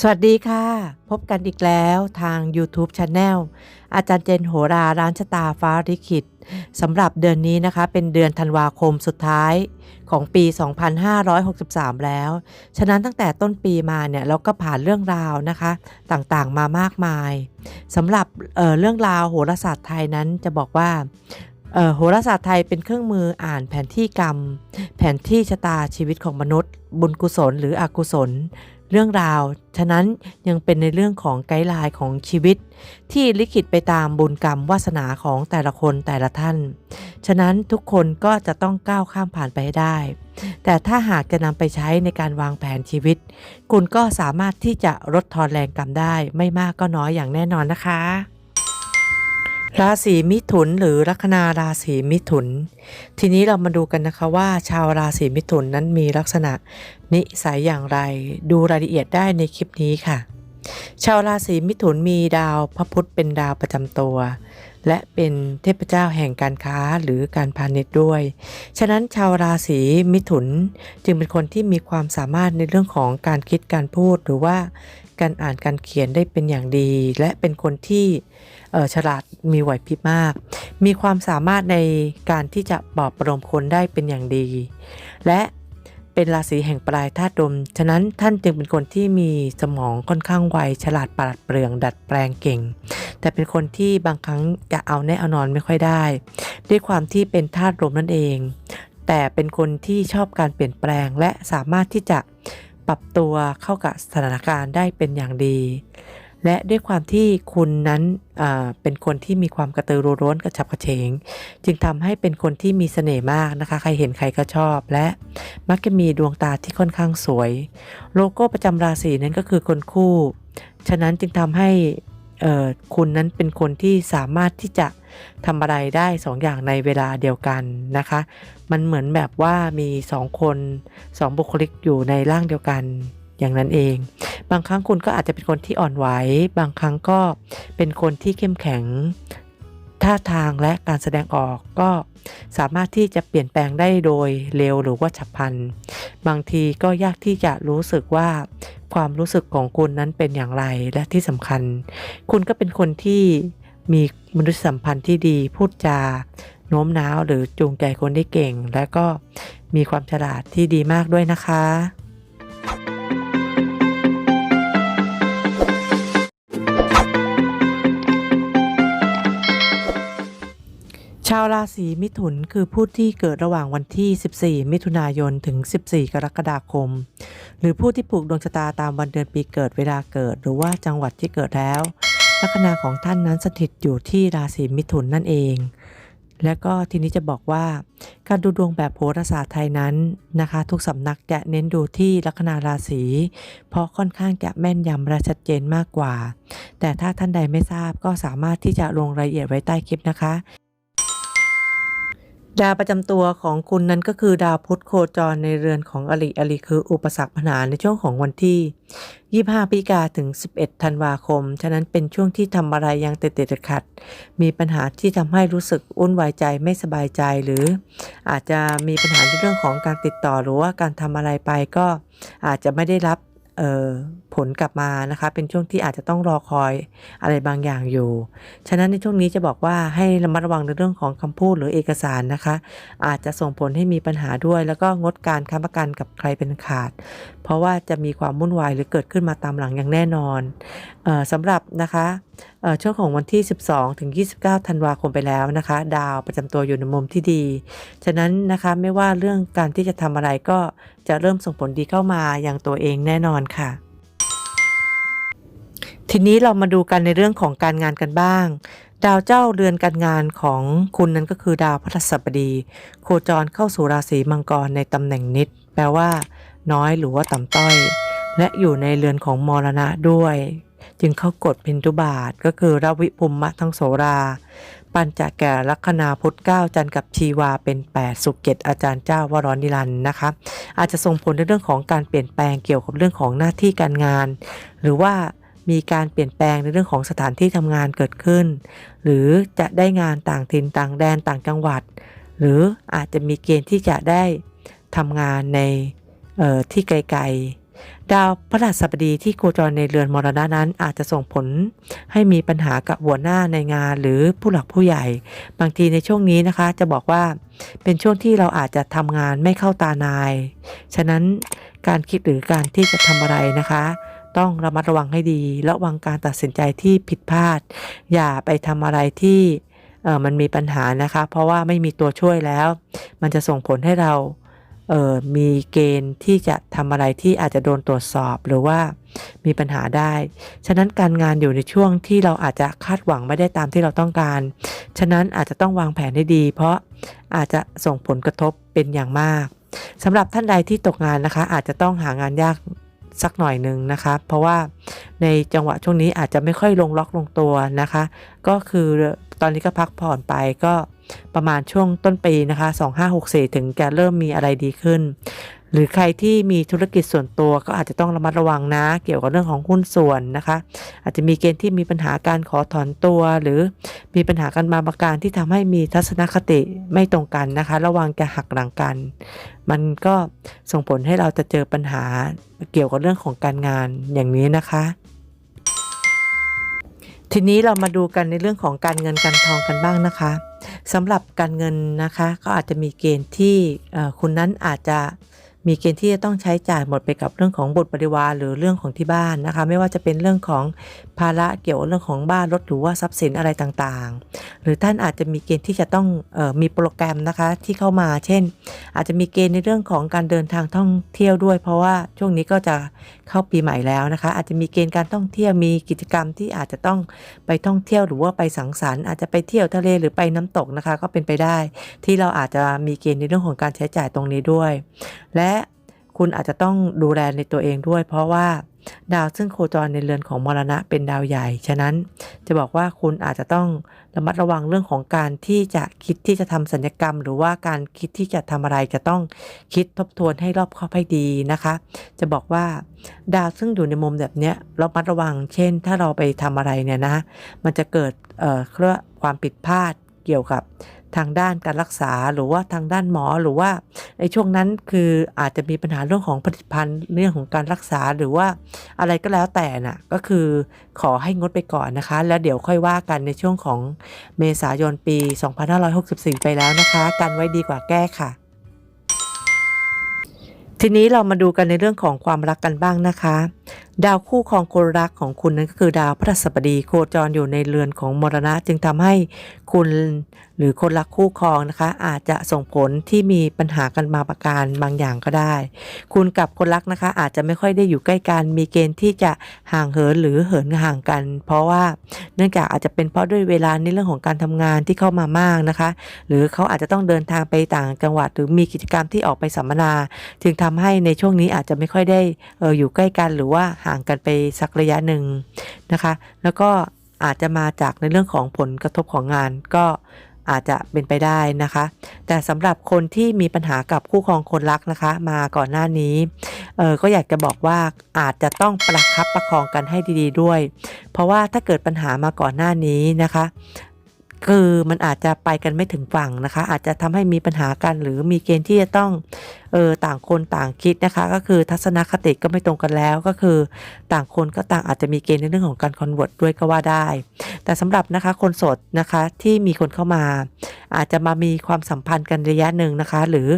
สวัสดีค่ะ พบกันอีกแล้วทาง YouTube Channel อาจารย์เจนโหราร้านชะตาฟ้าริขิตสำหรับเดือนนี้นะคะ เป็นเดือนธันวาคมสุดท้ายของปี 2563 แล้ว ฉะนั้นตั้งแต่ต้นปีมาเนี่ยเราก็ผ่านเรื่องราวนะคะ ต่างๆมามากมายสำหรับเเรื่องราวโหราศาสตร์ไทยนั้นจะบอกว่าโหราศาสตร์ไทยเป็นเครื่องมืออ่านแผนที่กรรม แผนที่ชะตาชีวิตของมนุษย์ บุญกุศลหรืออกุศล เรื่องราว ฉะนั้นยังเป็นในเรื่องของไกด์ไลน์ของชีวิต ที่ลิขิตไปตามบุญกรรมวาสนาของแต่ละคนแต่ละท่าน ฉะนั้นทุกคนก็จะต้องก้าวข้ามผ่านไปให้ได้ แต่ถ้าหากจะนำไปใช้ในการวางแผนชีวิต คุณก็สามารถที่จะลดทอนแรงกรรมได้ไม่มากก็น้อยอย่างแน่นอนนะคะ ราศีมิถุนหรือลัคนาราศีมิถุน ทีนี้เรามาดูกันนะคะว่า ชาวราศีมิถุนนั้นมีลักษณะ นิสัยอย่างไร ดูรายละเอียดได้ในคลิปนี้ค่ะ ชาวราศีมิถุนมีดาวพระพุธเป็นดาวประจำตัว และเป็นเทพเจ้าแห่งการค้าหรือการพาณิชย์ด้วย ฉะนั้นชาวราศีมิถุนจึงเป็นคนที่มีความสามารถในเรื่องของการคิดการพูดหรือว่า การอ่านการเขียนได้เป็นอย่างดี และเป็นคนที่ฉลาดมีไหวพริบมาก มีความสามารถในการที่จะปลอบประโลมคนได้เป็นอย่างดี และเป็นราศีแห่งปลายธาตุลม ฉะนั้นท่านจึงเป็นคนที่มีสมองค่อนข้างไว ฉลาดปราดเปรื่อง ดัดแปลงเก่ง แต่เป็นคนที่บางครั้งจะเอาแน่เอานอนไม่ค่อยได้ ด้วยความที่เป็นธาตุลมนั่นเอง แต่เป็นคนที่ชอบการเปลี่ยนแปลงและสามารถที่จะ ปรับตัวเข้ากับสถานการณ์ได้เป็นอย่างดี และด้วยความที่คุณนั้นเป็นคนที่มีความกระตือรือร้นกระฉับกระเฉง จึงทำให้เป็นคนที่มีเสน่ห์มากนะคะ ใครเห็นใครก็ชอบ และมักจะมีดวงตาที่ค่อนข้างสวย โลโก้ประจำราศีนั้นก็คือคนคู่ ฉะนั้นจึงทำให้ คุณนั้นเป็นคนที่สามารถที่จะทำอะไรได้สองอย่างในเวลาเดียวกันนะคะ มันเหมือนแบบว่ามีสองคนสองบุคลิกอยู่ในร่างเดียวกันอย่างนั้นเอง บางครั้งคุณก็อาจจะเป็นคนที่อ่อนไหว บางครั้งก็เป็นคนที่เข้มแข็ง ท่าทางและการแสดงออกก็สามารถที่จะเปลี่ยนแปลงได้โดยเร็วหรือว่าฉับพลัน บางทีก็ยากที่จะรู้สึกว่าความรู้สึกของคุณนั้นเป็นอย่างไรและที่สำคัญ คุณก็เป็นคนที่มีมนุษยสัมพันธ์ที่ดีพูดจาโน้มน้าวหรือจูงใจคนได้เก่ง และก็มีความฉลาดที่ดีมากด้วยนะคะาวราศีมิถุนคือผู้ที่เกิดระหว่างวันที่ 14 มิถุนายน ถึง 14 กรกฎาคม หรือผู้ที่ผูกดวงชะตาตามวันเดือนปีเกิดเวลาเกิด หรือว่าจังหวัดที่เกิดแล้ว ลัคนาของท่านนั้นสถิตอยู่ที่ราศีมิถุนนั่นเอง และก็ทีนี้จะบอกว่าการดูดวงแบบโหราศาสตร์ไทยนั้นนะคะ ทุกสำนักจะเน้นดูที่ลัคนาราศีเพราะค่อนข้างจะแม่นยำและชัดเจนมากกว่า แต่ถ้าท่านใดไม่ทราบก็สามารถที่จะลงรายละเอียดไว้ใต้คลิปนะคะ ดาวประจำตัวของคุณนั้นก็คือดาวพุธโคจรในเรือนของอริอริคืออุปสรรคปัญหาในช่วงของวันที่ 25พฤศจิกาถึง 11 ธันวาคม ฉะนั้นเป็นช่วงที่ทำอะไรยังติดติดขัด มีปัญหาที่ทำให้รู้สึกอุ่นวายใจไม่สบายใจ หรืออาจจะมีปัญหาในเรื่องของการติดต่อหรือว่าการทำอะไรไปก็อาจจะไม่ได้รับเอ่อ ผลกลับมานะคะ เป็นช่วงที่อาจจะต้องรอคอยอะไรบางอย่างอยู่ ฉะนั้นในช่วงนี้จะบอกว่าให้ระมัดระวังในเรื่องของคำพูดหรือเอกสารนะคะ อาจจะส่งผลให้มีปัญหาด้วย แล้วก็งดการค้ำประกันกับใครเป็นขาด เพราะว่าจะมีความวุ่นวายหรือเกิดขึ้นมาตามหลังอย่างแน่นอนออสำหรับนะคะช่วงของวันที่ 12 ถึง 29 ธันวาคมไปแล้วนะคะ ดาวประจำตัวอยู่ในมุมที่ดี ฉะนั้นนะคะไม่ว่าเรื่องการที่จะทำอะไรก็จะเริ่มส่งผลดีเข้ามาอย่างตัวเองแน่นอนค่ะ ทีนี้เรามาดูกันในเรื่องของการงานกันบ้าง ดาวเจ้าเรือนการงานของคุณนั้นก็คือดาวพฤหัสบดี โคจรเข้าสู่ราศีมังกรในตำแหน่งนิด แปลว่า น้อยหรือว่าต่ำต้อย และอยู่ในเรือนของมรณะด้วย จึงเข้ากฎพินทุบาทก็คือรวิภุมมะทั้งโสรา ปัญจแก่ลัคนาพุทธเก้าจันทร์กับชีวาเป็น 8 สุเกตอาจารย์เจ้าวรนิรันด์นะคะ อาจจะส่งผลในเรื่องของการเปลี่ยนแปลงเกี่ยวกับเรื่องของหน้าที่การงาน หรือว่า มีการเปลี่ยนแปลงในเรื่องของสถานที่ทำงานเกิดขึ้น หรือจะได้งานต่างถิ่นต่างแดนต่างจังหวัด หรืออาจจะมีเกณฑ์ที่จะได้ทำงานในที่ไกลๆ ดาวพฤหัสบดีที่โคจรในเรือนมรณะนั้นอาจจะส่งผลให้มีปัญหากับหัวหน้าในงานหรือผู้หลักผู้ใหญ่ บางทีในช่วงนี้นะคะ จะบอกว่าเป็นช่วงที่เราอาจจะทำงานไม่เข้าตานาย ฉะนั้นการคิดหรือการที่จะทำอะไรนะคะ ต้องระมัดระวังให้ดี ระวังการตัดสินใจที่ผิดพลาด อย่าไปทำอะไรที่เออมันมีปัญหานะคะ เพราะว่าไม่มีตัวช่วยแล้ว มันจะส่งผลให้เราเออมีเกณฑ์ที่จะทำอะไรที่อาจจะโดนตรวจสอบหรือว่ามีปัญหาได้ ฉะนั้นการงานอยู่ในช่วงที่เราอาจจะคาดหวังไม่ได้ตามที่เราต้องการ ฉะนั้นอาจจะต้องวางแผนให้ดี เพราะอาจจะส่งผลกระทบเป็นอย่างมากสำหรับท่านใดที่ตกงานนะคะ อาจจะต้องหางานยาก สักหน่อยหนึ่งนะคะ เพราะว่าในจังหวะช่วงนี้อาจจะไม่ค่อยลงล็อกลงตัวนะคะ ก็คือตอนนี้ก็พักผ่อนไปก็ประมาณช่วงต้นปีนะคะ 2564 ถึงจะเริ่มมีอะไรดีขึ้น หรือใครที่มีธุรกิจส่วนตัวก็อาจจะต้องระมัดระวังนะ เกี่ยวกับเรื่องของหุ้นส่วนนะคะ อาจจะมีเกณฑ์ที่มีปัญหาการขอถอนตัว หรือมีปัญหาการมาประการที่ทำให้มีทัศนคติไม่ตรงกันนะคะ ระวังจะหักหลังกัน มันก็ส่งผลให้เราจะเจอปัญหาเกี่ยวกับเรื่องของการงานอย่างนี้นะคะทีนี้เรามาดูกันในเรื่องของการเงินการทองกันบ้างนะคะสำหรับการเงินนะคะ ก็อาจจะมีเกณฑ์ที่คุณนั้นอาจจะ มีเกณฑ์ที่จะต้องใช้จ่ายหมดไปกับเรื่องของบุตรบริวารหรือเรื่องของที่บ้านนะคะ ไม่ว่าจะเป็นเรื่องของภาระเกี่ยวกับเรื่องของบ้านรถหรือว่าทรัพย์สินอะไรต่างๆ หรือท่านอาจจะมีเกณฑ์ที่จะต้องออมีโปรแกรมนะคะที่เข้ามา เช่น อาจจะมีเกณฑ์ในเรื่องของการเดินทางท่องเที่ยวด้วย เพราะว่าช่วงนี้ก็จะเข้าปีใหม่แล้วนะคะ อาจจะมีเกณฑ์การท่องเที่ยวมีกิจกรรมที่อาจจะต้องไปท่องเที่ยวหรือว่าไปสังสรรค์อาจจะไปเที่ยวทะเลหรือไปน้ำตกนะคะ ก็เป็นไปได้ ที่เราอาจจะมีเกณฑ์ในเรื่องของการใช้จ่ายตรงนี้ด้วย และ คุณอาจจะต้องดูแลในตัวเองด้วย เพราะว่าดาวซึ่งโคจรในเรือนของมรณะเป็นดาวใหญ่ ฉะนั้นจะบอกว่าคุณอาจจะต้องระมัดระวังเรื่องของการที่จะคิดที่จะทำสัญญกรรม หรือว่าการคิดที่จะทำอะไรจะต้องคิดทบทวนให้รอบคอบให้ดีนะคะ จะบอกว่าดาวซึ่งอยู่ในมุมแบบเนี้ยระมัดระวัง เช่น ถ้าเราไปทำอะไรเนี่ยนะ มันจะเกิดเอ่อเรื่องความผิดพลาดเกี่ยวกับ ทางด้านการรักษาหรือว่าทางด้านหมอหรือว่าในช่วงนั้นคืออาจจะมีปัญหาเรื่องของผลิตภัณฑ์เรื่องของการรักษาหรือว่าอะไรก็แล้วแต่น่ะก็คือขอให้งดไปก่อนนะคะ แล้วเดี๋ยวค่อยว่ากันในช่วงของเมษายนปี 2564 ไปแล้วนะคะกันไว้ดีกว่าแก้ค่ะ ทีนี้เรามาดูกันในเรื่องของความรักกันบ้างนะคะ ดาวคู่ครองคนรักของคุณนั้นก็คือดาวพฤหัสบดีโคจรอยู่ในเรือนของมรณะ จึงทำให้คุณหรือคนรักคู่ครองนะคะ อาจจะส่งผลที่มีปัญหากันมาประการบางอย่างก็ได้ คุณกับคนรักนะคะ อาจจะไม่ค่อยได้อยู่ใกล้กัน มีเกณฑ์ที่จะห่างเหินหรือเหินห่างกัน เพราะว่าเนื่องจากอาจจะเป็นเพราะด้วยเวลาในเรื่องของการทำงานที่เข้ามามากนะคะ หรือเขาอาจจะต้องเดินทางไปต่างจังหวัด หรือมีกิจกรรมที่ออกไปสัมมนา จึงทำให้ในช่วงนี้อาจจะไม่ค่อยได้อออยู่ใกล้กันหรือว่าห่างกันไปสักระยะหนึ่งนะคะ แล้วก็อาจจะมาจากในเรื่องของผลกระทบของงานก็อาจจะเป็นไปได้นะคะ แต่สำหรับคนที่มีปัญหากับคู่ครองคนรักนะคะ มาก่อนหน้านี้เออก็อยากจะบอกว่าอาจจะต้องประคับประคองกันให้ดี ๆ ด้วย เพราะว่าถ้าเกิดปัญหามาก่อนหน้านี้นะคะคือมันอาจจะไปกันไม่ถึงฝั่งนะคะ อาจจะทำให้มีปัญหากันหรือมีเกณฑ์ที่จะต้อง เออต่างคนต่างคิดนะคะ ก็คือทัศนคติก็ไม่ตรงกันแล้วก็คือ ต่างคนก็ต่างอาจจะมีเกณฑ์ในเรื่องของการคอนเวิร์ตด้วยก็ว่าได้ แต่สำหรับนะคะคนโสดนะคะที่มีคนเข้ามา อาจจะมามีความสัมพันธ์กันระยะหนึ่งนะคะ หรือ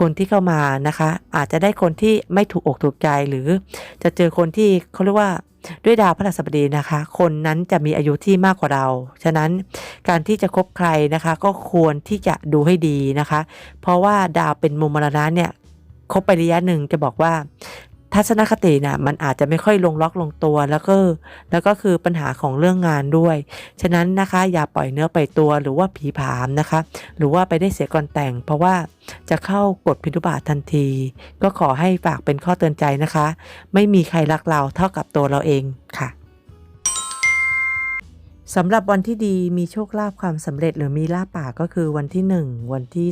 คนที่เข้ามานะคะ อาจจะได้คนที่ไม่ถูกอกถูกใจหรือจะเจอคนที่เขาเรียกว่าด้วยดาวพฤหัสบดีนะคะ คนนั้นจะมีอายุที่มากกว่าเรา ฉะนั้นการที่จะคบใครนะคะ ก็ควรที่จะดูให้ดีนะคะ เพราะว่าดาวเป็นมุมมรณะเนี่ย คบไประยะหนึ่งจะบอกว่า ทัศนคติน่ะมันอาจจะไม่ค่อยลงล็อกลงตัวแล้วก็แล้วก็คือปัญหาของเรื่องงานด้วย ฉะนั้นนะคะอย่าปล่อยเนื้อไปตัวหรือว่าผีผามนะคะ หรือว่าไปได้เสียก่อนแต่ง เพราะว่าจะเข้ากฎพิทุบาททันที ก็ขอให้ฝากเป็นข้อเตือนใจนะคะ ไม่มีใครรักเราเท่ากับตัวเราเองค่ะ สำหรับวันที่ดีมีโชคลาภความสำเร็จหรือมีลาภปากก็คือวันที่ 1 วันที่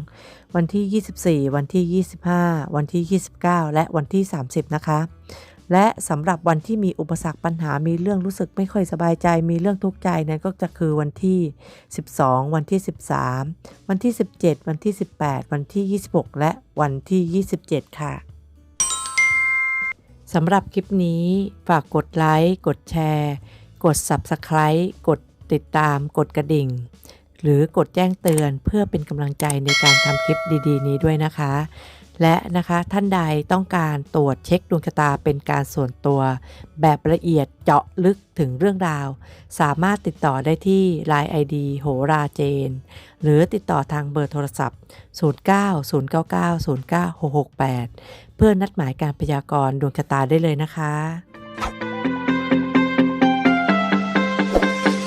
2 วันที่ 24 วันที่ 25 วันที่ 29 และวันที่ 30 นะคะ และสำหรับวันที่มีอุปสรรคปัญหามีเรื่องรู้สึกไม่ค่อยสบายใจ มีเรื่องทุกข์ใจนั้นก็จะคือวันที่ 12 วันที่ 13 วันที่ 17 วันที่ 18 วันที่ 26 และวันที่ 27 ค่ะสำหรับคลิปนี้ฝากกดไลค์กดแชร์ กด Subscribe กดติดตาม กดกระดิ่ง หรือกดแจ้งเตือนเพื่อเป็นกำลังใจในการทำคลิปดี ๆ นี้ด้วยนะคะ และนะคะท่านใดต้องการตรวจเช็คดวงชะตาเป็นการส่วนตัว แบบละเอียดเจาะลึกถึงเรื่องราว สามารถติดต่อได้ที่ Line ID โหราเจน หรือติดต่อทางเบอร์โทรศัพท์ 09 099 09 668 เพื่อนัดหมายการพยากรณ์ดวงชะตาได้เลยนะคะ